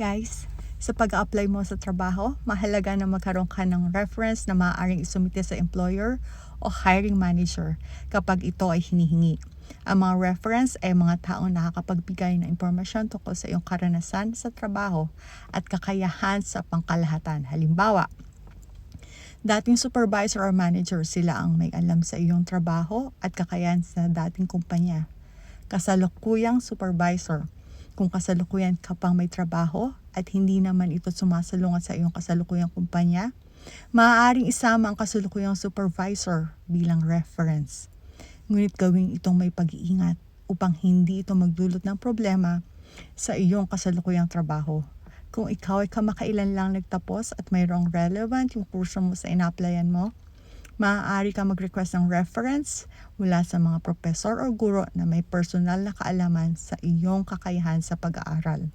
Guys, sa pag-apply mo sa trabaho, mahalaga na magkaroon ka ng reference na maaaring isumite sa employer o hiring manager kapag ito ay hinihingi. Ang mga reference ay mga taong nakakapagbigay ng impormasyon tungkol sa iyong karanasan sa trabaho at kakayahan sa pangkalahatan. Halimbawa, dating supervisor or manager sila ang may alam sa iyong trabaho at kakayahan sa dating kumpanya. Kasalukuyang supervisor, kung kasalukuyan ka pang may trabaho at hindi naman ito sumasalungat sa iyong kasalukuyang kumpanya, maaaring isama ang kasalukuyang supervisor bilang reference. Ngunit gawin itong may pag-iingat upang hindi ito magdulot ng problema sa iyong kasalukuyang trabaho. Kung ikaw ay kamakailan lang nagtapos at mayroong relevant yung kurso mo sa ina-applyan mo, maaari ka mag-request ng reference mula sa mga profesor o guro na may personal na kaalaman sa iyong kakayahan sa pag-aaral.